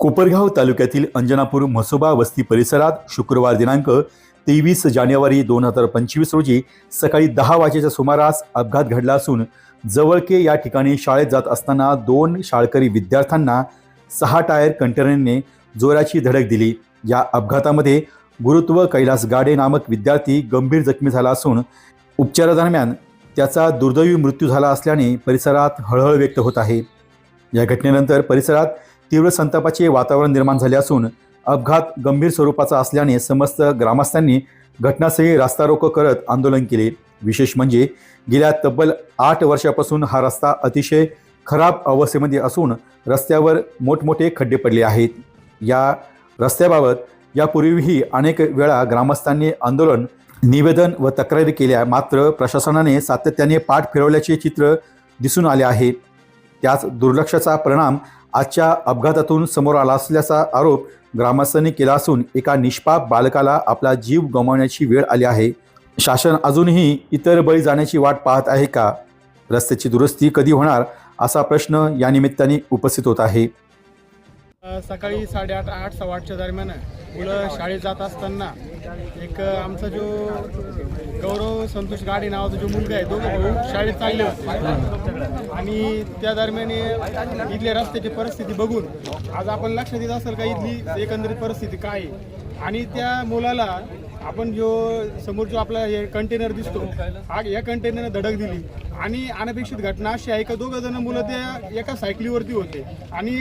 कोपरगाव तालुक्यातील अंजनापूर म्हसोबा वस्ती परिसरात शुक्रवार दिनांक तेवीस जानेवारी दोन हजार पंचवीस रोजी सकाळी दहा वाजेच्या सुमारास अपघात घडला असून जवळके या ठिकाणी शाळेत जात असताना दोन शाळकरी विद्यार्थ्यांना सहा टायर कंटेनरने जोराची धडक दिली. या अपघातामध्ये गुरुत्व कैलास गाडे नामक विद्यार्थी गंभीर जखमी झाला असून उपचारादरम्यान त्याचा दुर्दैवी मृत्यू झाला असल्याने परिसरात हळहळ व्यक्त होत आहे. या घटनेनंतर परिसरात तीव्र संतापाचे वातावरण निर्माण झाले असून अपघात गंभीर स्वरूपाचा असल्याने समस्त ग्रामस्थांनी घटनास्थळी रास्ता रोको करत आंदोलन केले. विशेष म्हणजे गेल्या तब्बल आठ वर्षापासून हा रस्ता अतिशय खराब अवस्थेमध्ये असून रस्त्यावर मोठमोठे खड्डे पडले आहेत. या रस्त्याबाबत यापूर्वीही अनेक वेळा ग्रामस्थांनी आंदोलन निवेदन व तक्रारी केल्या. मात्र प्रशासनाने सातत्याने पाठ फिरवल्याचे चित्र दिसून आले आहे. त्याच दुर्लक्षाचा परिणाम आजच्या अपघातातून समोर आला असल्याचा आरोप ग्रामस्थांनी केला असून एका निष्पाप बालकाला आपला जीव गमावण्याची वेळ आली आहे. शासन अजूनही इतर बळी जाण्याची वाट पाहत आहे का? रस्त्याची दुरुस्ती कधी होणार? असा प्रश्न या निमित्ताने उपस्थित होत आहे. सकाळी साडेआठ आठ सव्वा आठच्या दरम्यान मुलं शाळेत जात असताना एक आमचा जो गौरव संतोष गाडे नावाचा जो मुलगा आहे दोघं भाऊ शाळेत चालले होते. आणि त्या दरम्यान इथल्या रस्त्याची परिस्थिती बघून आज आपण लक्षात येत असेल का इथली एकंदरीत परिस्थिती काय आहे? आणि त्या मुलाला आपण जो समोर जो आपला हे कंटेनर दिसतो हा या कंटेनरनं धडक दिली. आणि अनपेक्षित घटना अशी आहे का दोघं जण मुलं त्या एका सायकलीवरती होते. आणि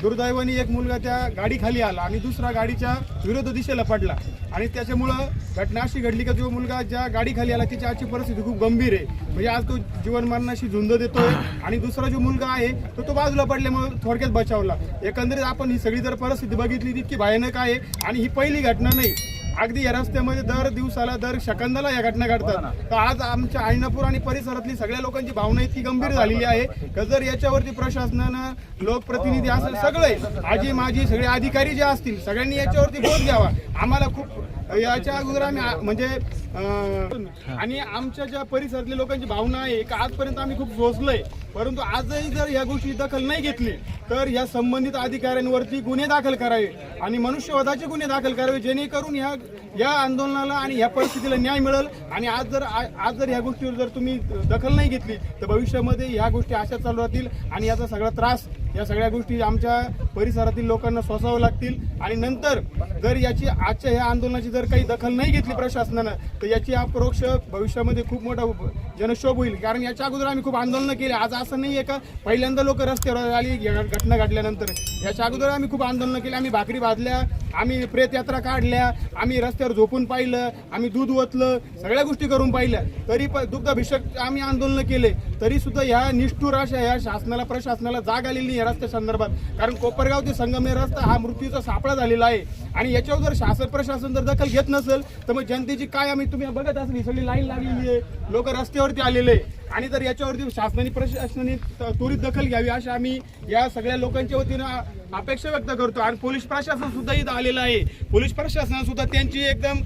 दुर्दैवाने एक मुलगा त्या गाडीखाली आला आणि दुसरा गाडीच्या विरोध दिशेला पडला. आणि त्याच्यामुळं घटना अशी घडली का जो मुलगा ज्या गाडीखाली आला त्याची आजची परिस्थिती खूप गंभीर आहे. म्हणजे आज तो जीवन मरणाशी झुंज देतोय आणि दुसरा जो मुलगा आहे तो तो बाजूला पडल्यामुळे थोडक्यात बचावला. एकंदरीत आपण ही सगळी जर परिस्थिती बघितली ती भयानक आहे आणि ही पहिली घटना नाही अगदी या रस्त्यामध्ये दर दिवसाला दर सेकंदाला या घटना घडतात. तर आज आमच्या आयनापूर आणि परिसरातली सगळ्या लोकांची भावना इतकी गंभीर झालेली आहे. का जर याच्यावरती प्रशासनानं लोकप्रतिनिधी असेल सगळे आजी माजी सगळे अधिकारी जे असतील सगळ्यांनी याच्यावरती बोध घ्यावा. आम्हाला खूप याच्या अगोदर आम्ही आ- म्हणजे अं, आणि आमच्या ज्या परिसरातल्या लोकांची भावना आहे का आजपर्यंत आम्ही खूप सोचलोय परंतु आजही जर या गोष्टी दखल नाही घेतली तर या संबंधित अधिकाऱ्यांवरती गुन्हे दाखल करावे आणि मनुष्यवधाचे गुन्हे दाखल करावे जेणेकरून ह्या या आंदोलनाला आणि ह्या परिस्थितीला न्याय मिळेल. आणि आज जर आ- आज जर ह्या गोष्टीवर जर तुम्ही दखल नाही घेतली तर भविष्यामध्ये ह्या गोष्टी अशा चालू राहतील आणि याचा सगळा त्रास या सगळ्या गोष्टी आमच्या परिसरातील लोकांना सोसावं लागतील. आणि नंतर जर याची आजच्या ह्या आंदोलनाची जर काही दखल नाही घेतली प्रशासनानं तर याची अपरोक्ष भविष्यामध्ये खूप मोठा उप- जनक्षोभ होईल. कारण याच्या अगोदर आम्ही खूप आंदोलनं केली. आज असं नाही आहे का? पहिल्यांदा लोक रस्त्यावर आली घटना घडल्यानंतर. याच्या अगोदर आम्ही खूप आंदोलनं केली. आम्ही भाकरी भाजल्या आम्ही प्रेतयात्रा काढल्या आम्ही रस्त्यावर झोपून पाहिलं आम्ही दूध ओतलं सगळ्या गोष्टी करून पाहिल्या. तरी पण दुग्धाभिषेक आम्ही आंदोलनं केले. तरी सुद्धा ह्या निष्ठूर अशा ह्या शासनाला प्रशासनाला जाग आलेली या रस्त्या संदर्भात. कारण कोपरगाव ते संगमेर रस्ता हा मृत्यूचा सापळा झालेला आहे. आणि याच्यावर जर शासन प्रशासन जर दखल घेत नसेल तर मग जनतेची काय आम्ही तुम्ही बघत असेल ही सगळी लाईन लागलेली आहे. लोक रस्त्यावर रस्त्यावरती आलेले आहे. आणि जर याच्यावरती शासनाने प्रशासनाने त्वरित दखल घ्यावी अशा आम्ही या सगळ्या लोकांच्या वतीनं अपेक्षा व्यक्त करतो. आणि पोलीस प्रशासन सुद्धा इथं आलेलं आहे. पोलीस प्रशासन सुद्धा त्यांची एकदम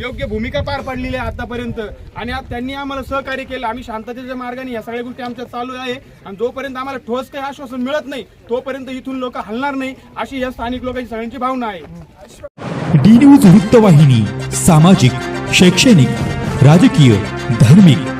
योग्य भूमिका पार पाडलेली आहे आतापर्यंत. आणि त्यांनी आम्हाला सहकार्य केलं. आम्ही शांततेच्या मार्गाने या सगळ्या गोष्टी आमच्या चालू आहे. आणि जोपर्यंत आम्हाला ठोस काही आश्वासन मिळत नाही तोपर्यंत इथून लोक हलणार नाही अशी या स्थानिक लोकांची सगळ्यांची भावना आहे. डी न्यूज वृत्तवाहिनी सामाजिक शैक्षणिक राजकीय धार्मिक.